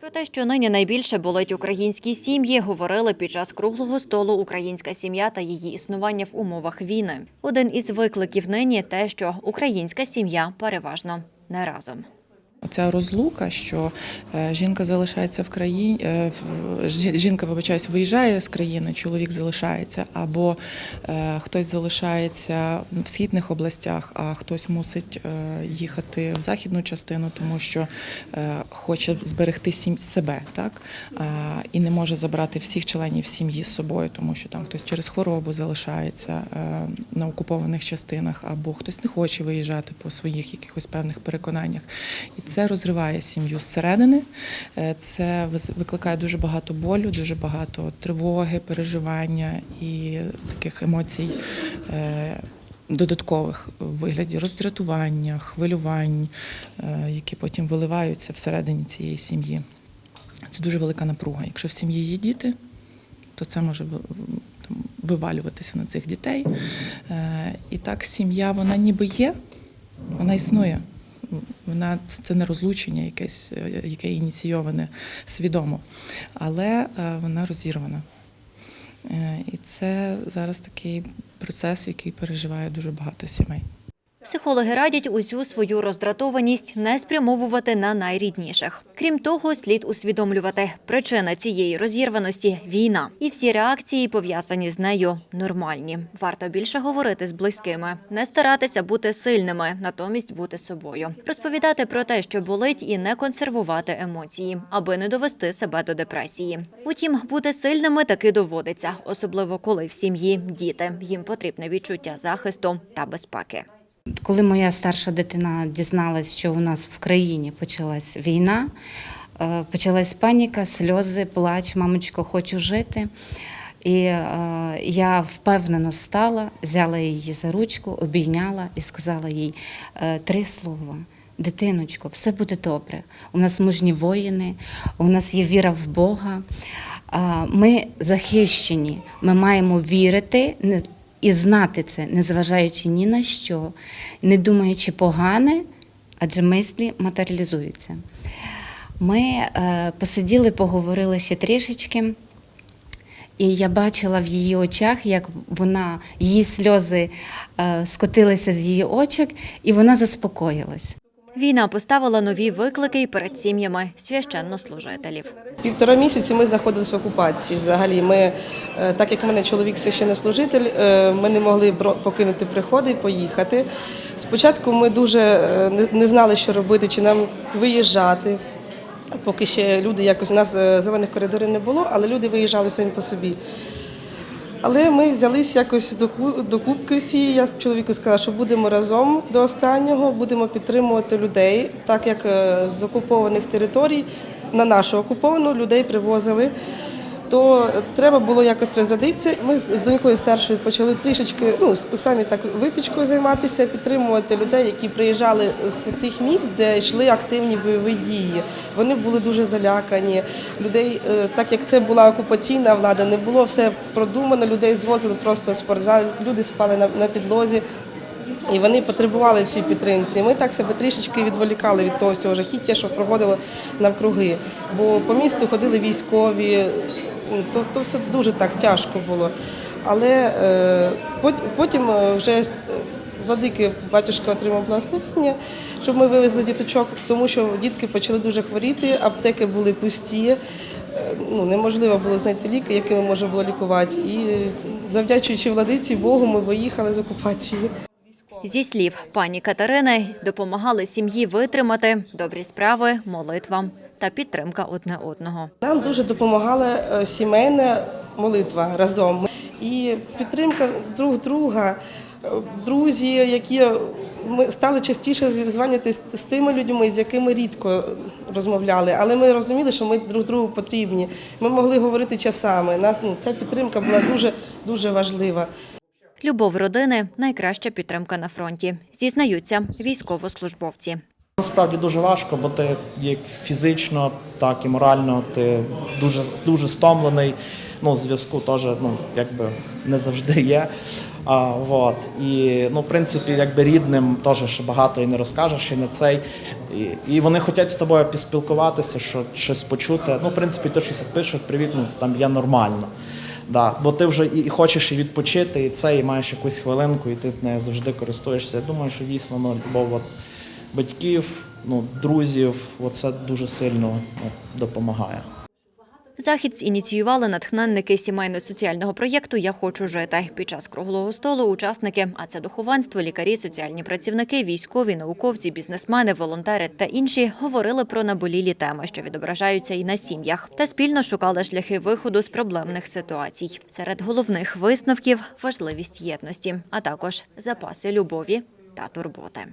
Про те, що нині найбільше болить українські сім'ї, говорили під час круглого столу Українська сім'я та її існування в умовах війни. Один із викликів нині те, що українська сім'я переважно не разом. Оця розлука, що е, жінка залишається в країні, е, жінка, вибачаюсь, виїжджає з країни, чоловік залишається, або е, хтось залишається в східних областях, а хтось мусить їхати в західну частину, тому що хоче зберегти себе, так і не може забрати всіх членів сім'ї з собою, тому що там хтось через хворобу залишається на окупованих частинах, або хтось не хоче виїжджати по своїх якихось певних переконаннях. І це розриває сім'ю зсередини. Е, Це викликає дуже багато болю, дуже багато тривоги, переживання і таких емоцій. е, Додаткових в вигляді роздратування, хвилювань, е, які потім виливаються всередині цієї сім'ї. Це дуже велика напруга. Якщо в сім'ї є діти, то це може вивалюватися на цих дітей. І так сім'я, вона ніби є, вона існує. Вона це, не розлучення, якесь, е, яке ініційоване свідомо, але е, вона розірвана. Е, І це зараз такий процес, який переживає дуже багато сімей. Психологи радять усю свою роздратованість не спрямовувати на найрідніших. Крім того, слід усвідомлювати, причина цієї розірваності війна, і всі реакції, пов'язані з нею, нормальні. Варто більше говорити з близькими, не старатися бути сильними, натомість бути собою, розповідати про те, що болить, і не консервувати емоції, аби не довести себе до депресії. Утім, бути сильними таки доводиться, особливо коли в сім'ї діти. Їм потрібне відчуття захисту та безпеки. Коли моя старша дитина дізналась, що у нас в країні почалась війна, е, почалась паніка, сльози, плач, мамочко, хочу жити. І е, я впевнено стала, взяла її за ручку, обійняла і сказала їй е, три слова. Дитиночко, все буде добре. У нас мужні воїни, у нас є віра в Бога. Ми захищені, ми маємо вірити і знати це, незважаючи ні на що, не думаючи погане, адже мислі матеріалізуються. Ми е, посиділи, поговорили ще трішечки. І я бачила в її очах, як вона, її сльози е, скотилися з її очок, і вона заспокоїлась. Війна поставила нові виклики й перед сім'ями священнослужителів. Півтора місяці ми знаходилися в окупації. Взагалі, ми, е, так як в мене чоловік священнослужитель, е, ми не могли покинути приходи і поїхати. Спочатку ми дуже е, не- знали, що робити, чи нам виїжджати. Поки ще люди якось у нас зелених коридорів не було, але люди виїжджали самі по собі. Але ми взялись якось до, ку- до кубки всі. Я чоловіку сказала, що будемо разом до останнього, будемо підтримувати людей, так як е, з окупованих територій на нашу окуповану людей привозили. То треба було якось розрядитися. Ми з донькою старшою почали трішечки ну, самі так випічкою займатися, підтримувати людей, які приїжджали з тих місць, де йшли активні бойові дії. Вони були дуже залякані. Людей, е, так як це була окупаційна влада, не було все продумано. Людей звозили просто в спортзал, люди спали на, на підлозі. І вони потребували цієї підтримки. Ми так себе трішечки відволікали від того всього жахіття, що проходило навкруги. Бо по місту ходили військові, то, то все дуже так тяжко було. Але е, потім е, вже е, владики батюшка отримав благословення, щоб ми вивезли діточок, тому що дітки почали дуже хворіти, аптеки були пусті. Е, Ну, неможливо було знайти ліки, якими можна було лікувати. І завдячуючи владиці Богу, ми виїхали з окупації. Зі слів пані Катерини, допомагали сім'ї витримати добрі справи, молитва та підтримка одне одного. Нам дуже допомагала е, сімейна молитва разом. І підтримка друг друга, е, друзі, які ми стали частіше званювати з з тими людьми, з якими рідко розмовляли. Але ми розуміли, що ми друг другу потрібні. Ми могли говорити часами. Нас ну, ця підтримка була дуже дуже важлива. Любов родини найкраща підтримка на фронті, зізнаються військовослужбовці. Насправді дуже важко, бо ти як фізично, так і морально ти дуже дуже стомлений. ну, зв'язку теж ну, якби не завжди є. А, вот. І ну, в принципі, якби рідним теж ще багато і не розкажеш, і не цей. І, і вони хочуть з тобою поспілкуватися, що, щось почути. Ну, в принципі, ти щось пишеш, привіт, ну там є нормально. Да, бо ти вже і і хочеш і відпочити, і це, і маєш якусь хвилинку, і ти не завжди користуєшся. Я думаю, що дійсно ну, любов батьків, ну, друзів, оце дуже сильно ну, допомагає. Захід ініціювали натхненники сімейно-соціального проєкту Я хочу жити. Під час круглого столу учасники, а це духовенство, лікарі, соціальні працівники, військові, науковці, бізнесмени, волонтери та інші говорили про наболілі теми, що відображаються і на сім'ях, та спільно шукали шляхи виходу з проблемних ситуацій. Серед головних висновків важливість єдності, а також запаси любові та турботи.